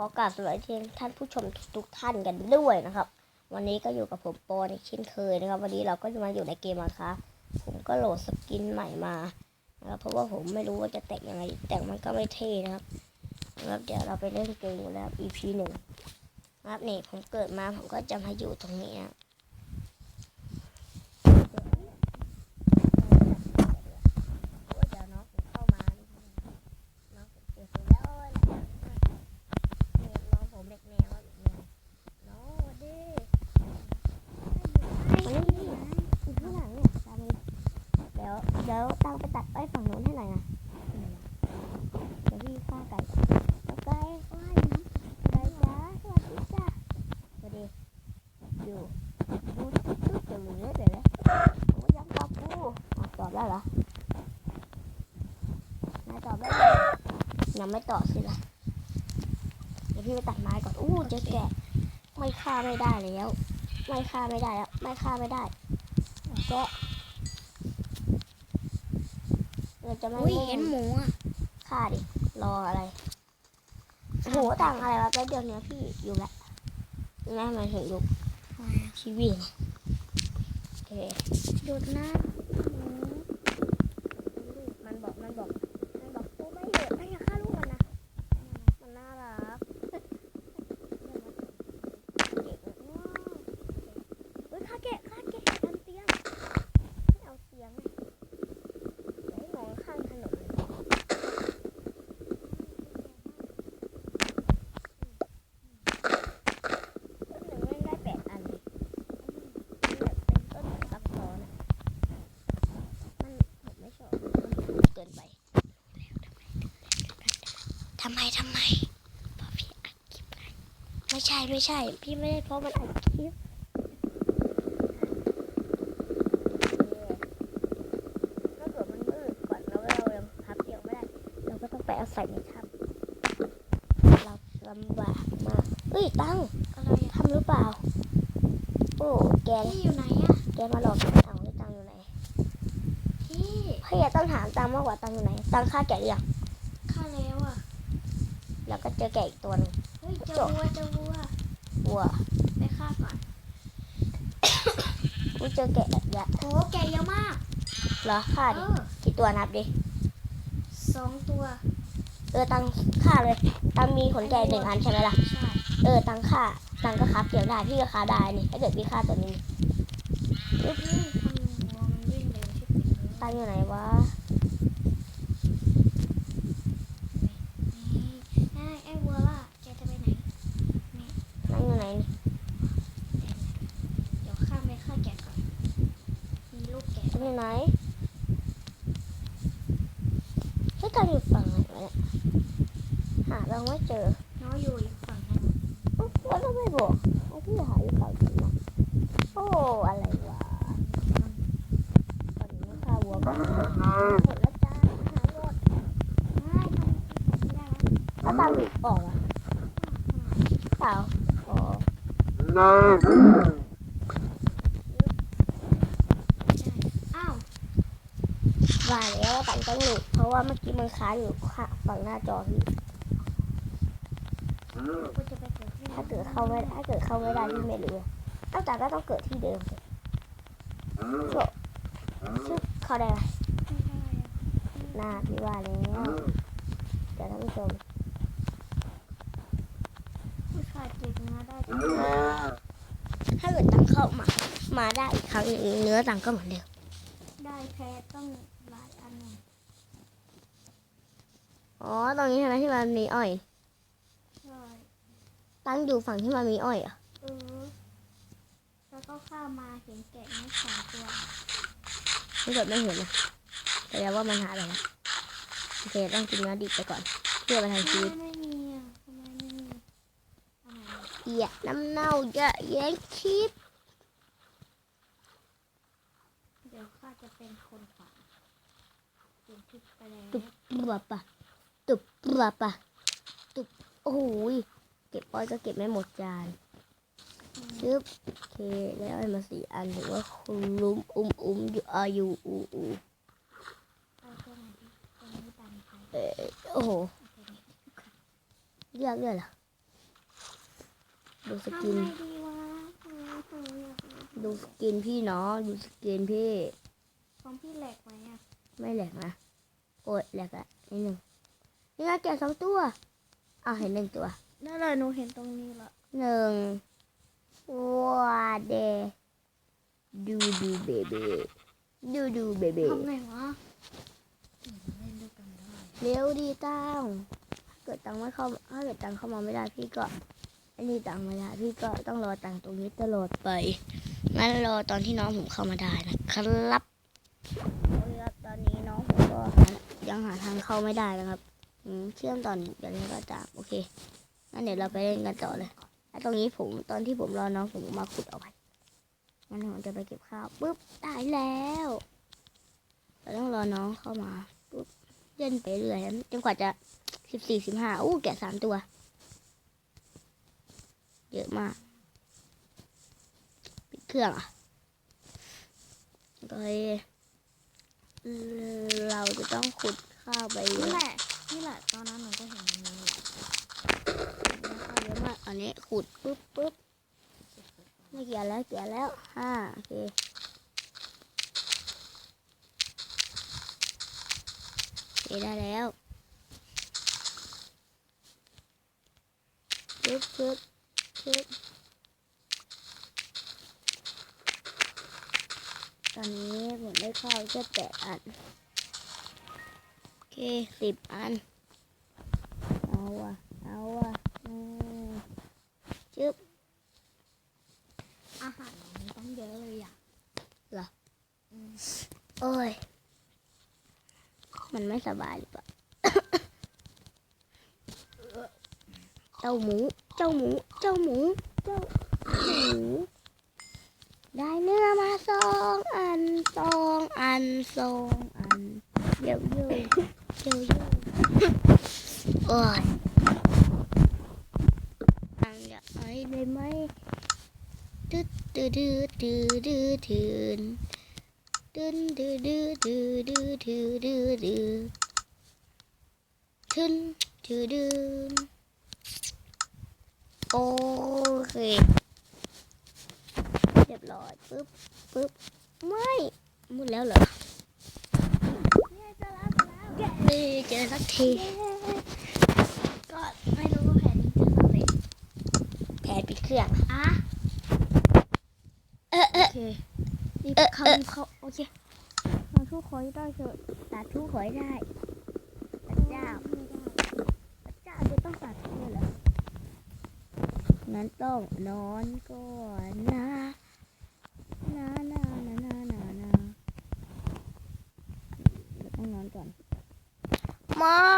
ขอกราบสวัสดีท่านผู้ชมทุกท่านกันด้วยนะครับ วันนี้ก็อยู่กับผมโปรในเช่นเคยนะครับ วันนี้เราก็จะมาอยู่ในเกมมาครับผมก็โหลดสกินใหม่มานะครับเพราะว่าผมไม่รู้ว่าจะแต่งยังไงแต่งมันก็ไม่เท่นะครับนะครับเดี๋ยวเราไปเล่นเกมกันแล้ว EP หนึ่งนะครับนี่ผมเกิดมาผมก็จะมาอยู่ตรงนี้นะเดี๋ยวน้องผมเข้ามาน้องผมเจอคนแล้ว นี่น้องผมเด็กแนวเด็กแนวน้องสวัสดีมานี่นี่อยู่ข้างหลังเนี่ยตามมาเดี๋ ยวเดี๋ยวตังไปตัดไอ้ฝั่งนู้นให้หน่อยนะเดี๋ยวพี่ฆ่าไก่ก่ไก่ว่ายนะไก่จ้าสวัสดีจ้าสวัสดีอยู่ดูตุ๊ดเดี๋ยวเหลือเดี๋ยวเลยผมก็ยังตอบกูตอบได้เหรอนายตอบได้ไหมยังไม่ตอบสิล่ะเดี๋ยวพี่ไปตัดไม้ก่อนอู้เจอแกะไม่ฆ่าไม่ได้แล้ว ไม่ฆ่าไม่ได้แล้ว ไม่ฆ่าไม่ได้แกะ เราจะไม่อุ้ยมุ่งเห็นหมูอะฆ่าดิ รออะไรโอ้โหต่างอะไรวะแป๊บเดียวเนี้ยพี่อยู่แล้วยังไงมันถึงยุคชีวิตโอเคดูดนะ มันบอก มันบอก มันบอกกูไม่เหลือไม่อยากฆ่าลูกมันนะ มันน่ารักเด็กว้าวเฮ้ยฆ่าแกะฆ่าแกะบนเตียงไม่เอาเตียงเลยเดี๋ยวให้นอนข้างถนนเลยต้นหนึ่งแม่งได้แปดอันเลยมันแบบเป็นต้นซับซ้อนอะมันผมไม่ชอบมันเกินไป ทำไมทำไมเพราะพี่อัดคลิปไงไม่ใช่ไม่ใช่ พี่ไม่ได้เพราะมันอัดคลิปถ้าเกิดมันมืดก่อนแล้วเรายังพับเดียวไม่ได้ เราก็ต้องไปเอาใส่ในถ้ำเราลำบากมากเฮ้ยตั้งอะไรอะทำหรือเปล่า โอ้แกพี่อยู่ไหนอะแกมาหลอกเอาให้ตังอยู่ไหนพี่พี่อะต้องถามตังมากกว่าตังอยู่ไหน ตังฆ่าแกะหรือยังข้าแล้วอะ แล้วก็เจอแกะอีกตัวหนึง เฮ้ยเจอวัวเจอวัววัวไปฆ่าก่อนกูเจอแกะแบบเยอะโอ้แกเยอะมากเหรอฆ่าเอดิอกี่ตัวนับดิ สองตัวเออตังฆ่าเลย ตังมีขนแกะหนึ่งอันใช่ไหมล่ะ ใช่เออตังฆ่าตังก็คับเกี่ยวได้พี่ก็ฆ่าได้นี่ถ้าเกิดพี่ฆ่าตัวนี้ เฮ้ยทำไมวัวมันวิ่งเร็วชิบหาย ตังอยู่ไหนวะ นี่ไอ้ไอ้วัวล่ะแกจะไปไหน ตังอยู่ไหนนี่ เดี๋ยวข้ามไปฆ่าแกะก่อน มีลูกแกะ ตังอยู่ไหนเฮ้ยตังอยู่ฝั่งไหนวะเนี่ย หาเราไม่เจอ น้อยอยู่อีกฝั่งนึง เอ้าแล้วก็ไม่บอกไอ้พี่หาอยู่ฝั่งไหนวะโอ้ อะไรวะตอนนี้ฆ่าวัวก่อน หมดแล้วจ้าหาหมดไม่ทำไม่ได้แล้วแล้วตังออกอะเปล่าอ๋ออ้าวว่าแล้วว่าตังต้องหลุดเพราะว่าเมื่อกี้มันค้างอยู่ข้างฝั่งหน้าจอพี่กูจะไปเกิดที่ไหนถ้าเกิดเข้าไม่ถ้าเกิดเข้าไม่ได้พี่ไม่รู้ตั้งแต่ก็ต้องเกิดที่เดิมสิโชว์ชื่อเขาได้ไหมไม่ได้อะ หน้าพี่ว่าแล้วเดี๋ยวท่านผู้ชมผู้ชายเก็บเนื้อได้จังถ้าเกิดตังเข้ามา มาได้อีกครั้งหนึ่งเนื้อตังก็เหมือนเดิมได้แพ้ต้องหลายอันหน่อยอ๋อตรงนี้ใช่ไหมที่มันมีอ้อยใช่ตั้งอยู่ฝั่งที่มันมีอ้อยเหรอะเออแล้วก็ข้ามมาเห็นแกะนี้สองตัวถ้าเกิดไม่เห็นนะ แสดงว่ามันหาอะไรนะโอเคต้องกินเนื้อดิบไปก่อน เพื่อไปทางชีวิตทำไมไม่มีอะทำไมไม่มีทำไมอะเหี้ยน้ำเน่าเยอะแยะคิดเดี๋ยวข้าจะเป็นคนฝันเป็นทิพย์ไปแล้วตุบปลับปะตุบปลับปะตุบโอ้โหยเก็บอ้อยก็เก็บไม่หมดจานชึบโอเคแล้วอ้อยมาสี่อันถือว่าคุณลุมอุ้มอุ้มอยู่อายุอูอู เอาตัวไหนดีตัวนี้ดำไป เออโอ้โหเอาตัวนี้เลือกเลยเหรอดูสทำกินไงดีวะอืมอืมอยากรู้ดูสกินพี่เนาะดูสกินพี่ ของพี่แหลกไหมอะ ไม่แหลกนะโอ้ยแหลกอะนิดหนึ่งนี่ไงแกะสองตัวอ้าวเห็นหนึ่งตัวนั่นเลยหนูเห็นตรงนี้ละหนึ่งว้าเดดูดูเบเบดูดูเบเบทำไงวะอืม เลี้ยกันได้เร็วดีตังถ้าเกิดตังไม่เข้าถ้าเกิดตังเข้ามาไม่ได้พี่ก็อันนี้ตังไม่ได้พี่ก็ต้องรอตังตรงนี้ตลอดไปงั้นรอตอนที่น้องผมเข้ามาได้นะครับโอ้ยครับตอนนี้น้องผมก็ยังหาทางเข้าไม่ได้นะครับเชื่อมตอเดี๋ยวนี้ก็ตามโอเคงั้นเดี๋ยวเราไปเล่นกันต่อเลยแล้วตรงนี้ผมตอนที่ผมรอน้องผมมาขุดเอาไว้งั้นผมจะไปเก็บข้าวปุ๊บได้แล้วเราต้องรอน้องเข้ามาปุ๊บ เล่นไปเรื่อยจนกว่าจะสิบสี่สิบห้าอู้แกะสามตัว เยอะมากปิดเครื่องอะโดยเราจะต้องขุดข้าวไปเยนี่อะแหละนี่แหละตอนนั้นหนูก็เห็นตรงนี้แหละข้าวเยอะมากอันนี้ขุดปุ๊บปุ๊บไม่เกี่ยวแล้วเกี่ยวแล้วห้าโอเค โอ เคได้แล้วปึ๊บปึ๊บปึ๊บตอนนี้ผมได้ข้าวแค่แปดอัน โอเคสิบอัน เอาว่ะ เอาว่ะอืมจึ๊บอาหารหนูต้องเยอะเลยอะ เหรออืมโอ้ย มันไม่สบายหรือเปล่า เจ้าหมู เจ้าหมู เจ้าหมู เจ้าหมู ได้เนื้อมาสองอันสองอันสองอันเดี๋ยวเดี๋ยวเดี๋ยวเดี๋ยวโอ้ยตังอยากไอ้ได้ไหมดืดดืดดืดดืดดืด กึนดื้อดื้อดื้อดื้อดื้อดื้อดื้อทึนดื้อดื้อโอเคเรียบร้อยปึ๊บปึ๊บไม่หมดแล้วเหรอเจอสักทีก็ไม่รู้ว่าแผนนี้จะสำเร็จแผนปิดเครื่องอะเออเออรีบเข้ารีบเข้า เคเราทุกคนได้เถอะตัดทุกขอยได้พระเจ้าไม่ได้พระเจ้าจะต้องตัดทุกเลยเหรองั้นต้องนอนก่อนนะนะนะนะนะนะนะเราต้องนอนก่อนไม่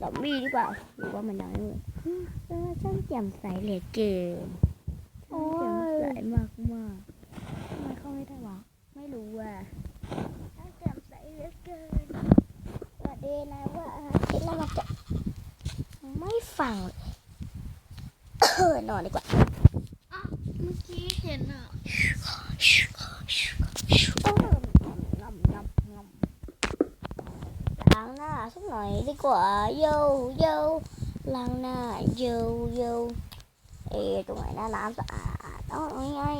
ซอมบี้หรือเปล่าหรือว่ามันยังไม่มืดเออช่างแจ่มใสเหลือเกินโอ้ช่างแจ่มยใสมากมาก qua nó chạm xảy nữa cơ và đây này quá cái nó mặc mấy phần? Nó đi qua à, mình chỉ thế nào lần nè xuống này đi qua vô vô. Lần nè vô vô. Thì tụi mày đã làm sao đó ngay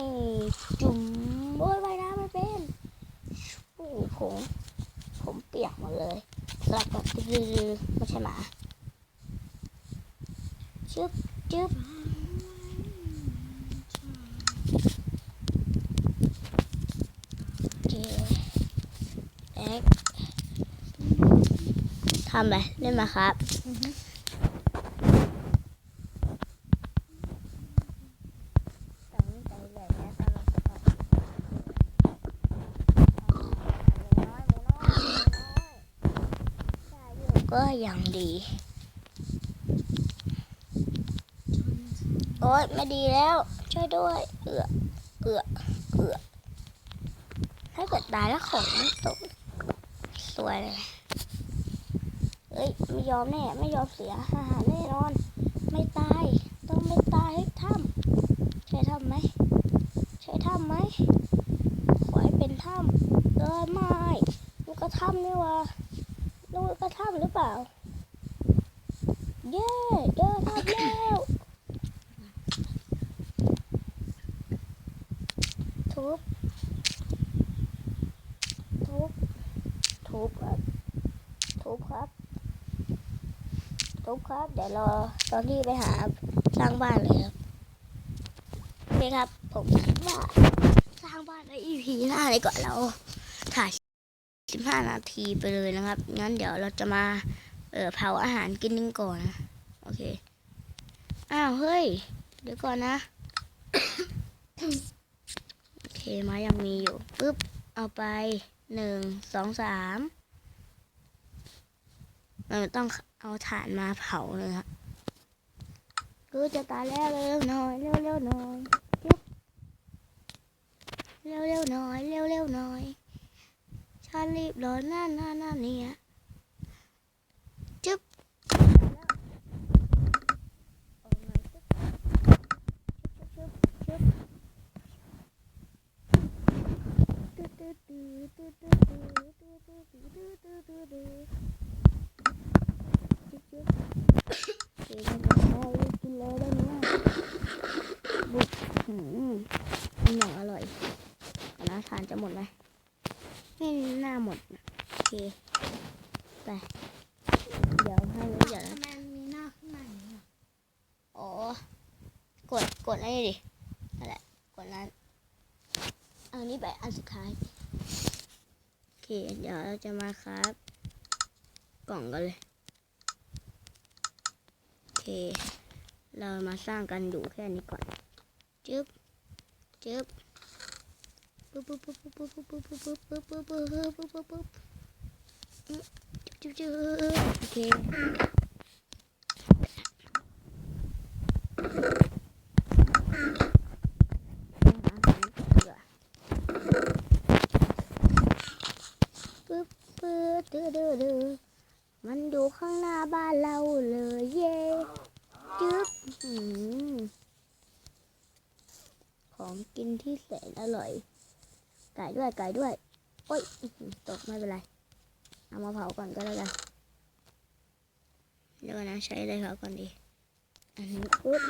chung bối ผม ผมเปียกหมดเลยสลับกับดื้อไม่ใช่หมาชึบจึ๊บทำไปเล่นมาครับ อือฮึ ก็ยังดี โอ๊ยไม่ดีแล้ว ช่วยด้วย เอือเอือเอือถ้าเกิดตายแล้วของไม่ตกสวยเลยเอ้ยไม่ยอมแน่ ไม่ยอมเสียอาหารแน่นอน ไม่ตาย ต้องไม่ตายให้ถ้ำใช่ถ้ำไหมใช่ถ้ำไหมขอให้เป็นถ้ำเออไม่มันก็ถ้ำนี่วะ หรือเปล่า เย้เย้ทำแล้วทุบทุบทุบครับทุบครับทุบครับ เดี๋ยวรอตอนที่ไปหาสร้างบ้านเลยครับโอเคครับ ผมคิดว่าสร้างบ้านในอีพีหน้าเลยก่อนเรา 15 นาทีไปเลยนะครับ งั้นเดี๋ยวเราจะมาเออเผาอาหารกินนึงก่อนนะ โอเค อ้าว เฮ้ย เดี๋ยวก่อนนะ โอเคไมายังมีอยู่ปุ๊บ เอาไปหนึ่งสองสามมันต้องเอาถ่านมาเผาเลยครับกูจะตายแล้วเร็วหน่อยเร็วๆหน่อยจึ๊บเร็วหน่อยเร็วๆหน่อย ชารีบร้อนหน้าหน้าหน้านี่ฮจึ๊บอร่อยนะทานจะหมดไหม ไม่น่าหมดนะโอเคไปเดี๋ยวให้รู้เดี๋ยวนะทำไมมันมีหน้าข้างในอะอ๋อกดกดอันนี้ดินั่นแหละกดนั้นเอาอันนี้ไปอันสุดท้ายโอเค เดี๋ยวเราจะมาครับ กล่องกันเลยโอเค เรามาสร้างกันอยู่แค่นี้ก่อนจึ๊บจึ๊บ ปุ๊บปุ๊บปุ๊บปุ๊บปุ๊บปุ๊บปุ๊บปุ๊บปุ๊บปุ๊บปุ๊บปุ๊บปึ๊บจุ๊บจุ๊บโอเคปึ๊บปึ๊บเดือดเดือมันอยู่ข้างหน้าบ้านเราเลยเย่จึ๊บของกินที่แสนอร่อย ไก่ด้วยไก่ด้วย โอ้ยตกไม่เป็นไร เอามาเผาก่อนก็แล้วกันเดี๋ยวนะใช้อะไรเผาก่อนดี อันนี้ปุ๊บ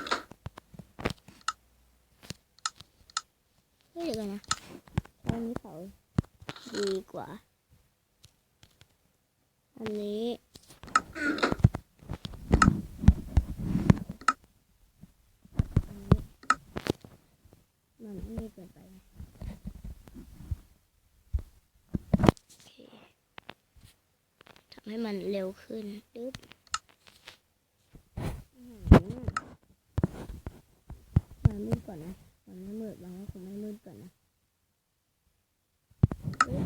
เฮ้ยเดี๋ยวก่อนนะอันนี้เผาดีกว่า อันนี้นี้ มันไม่เกินไปไหมโอเคทำ ให้มันเร็วขึ้นดึ๊บอื้อหือมามืดก่อนนะมันไม่มืดบางว่าคงไม่มืดก่อนนะดึ๊บ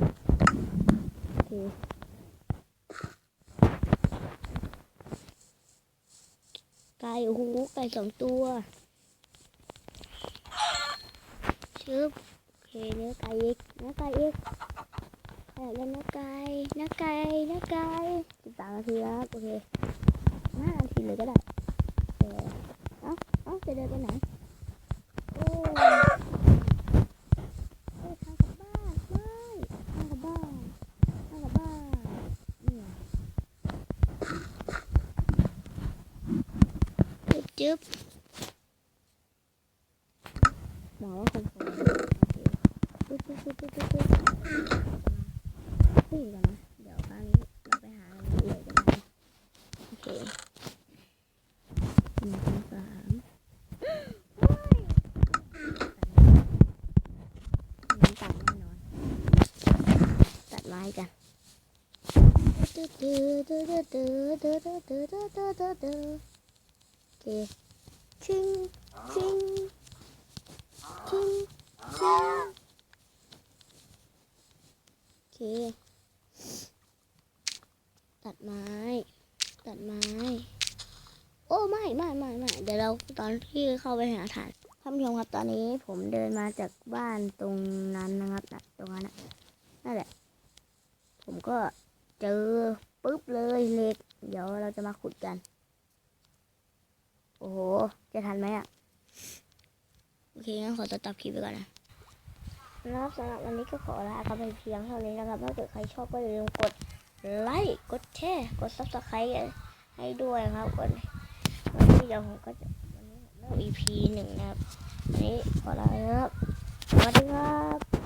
โอเคไก่โอ้โหไก่สองตัวชึบโอเคเนื้อไก่อีกเนื้อไก่อีก แอบแล้วนื้อไก่นื้อไก่นื้อไก่สิบสามนาทีแล้วโอเคห้านาทีเลยก็ได้เออเอ้าเอ้าจะเดินไปไหนโอ้ยทางกลับบ้านไม่ทางกลับบ้านทางกลับบ้านเนี่ยจึ๊บจึ๊บหมอว่าคงพอโอเคปึ๊บปึ๊บปึ๊บปึ๊บปึ๊บปึ๊บก่อนนะ เดี๋ยวคราวนี้เราไปหาอะไรเหลือกันนะโอเคหนึ่งสองสามตัดแน่นอนตัดไม้กัน ตื้อตื้อตื้อตื้อตื้อตื้อตื้อตื้อตื้อตื้อตื้อโอเคชิงชิงชิงชิงโอเคตัดไม้ ตัดไม้ โอ้ไม่ไม่ไม่ไม่เดี๋ยวเราตอนที่เข้าไปหาฐานท่านผู้ชมครับตอนนี้ผมเดินมาจากบ้านตรงนั้นนะครับนะตรงนั้นนะนั่นแหละ ผมก็เจอ ปุ๊บเลยเหล็ก เดี๋ยวเราจะมาขุดกัน โอ้โห จะทันไหมอะ โอเคงั้นขอตัวตัดคลิปไปก่อนนะนะครับสำหรับวันนี้ก็ขอลากันไปเพียงเท่านี้นะครับ ถ้าเกิดใครชอบก็อย่าลืมกดไลค์ กดแชร์ กดซับสไครต์ให้ด้วยนะครับวันวันนี้เดี๋ยวผมก็จะวันนี้เริ่ม EP หนึ่งนะครับ วันนี้ขอลาแล้วครับสวัสดีครับ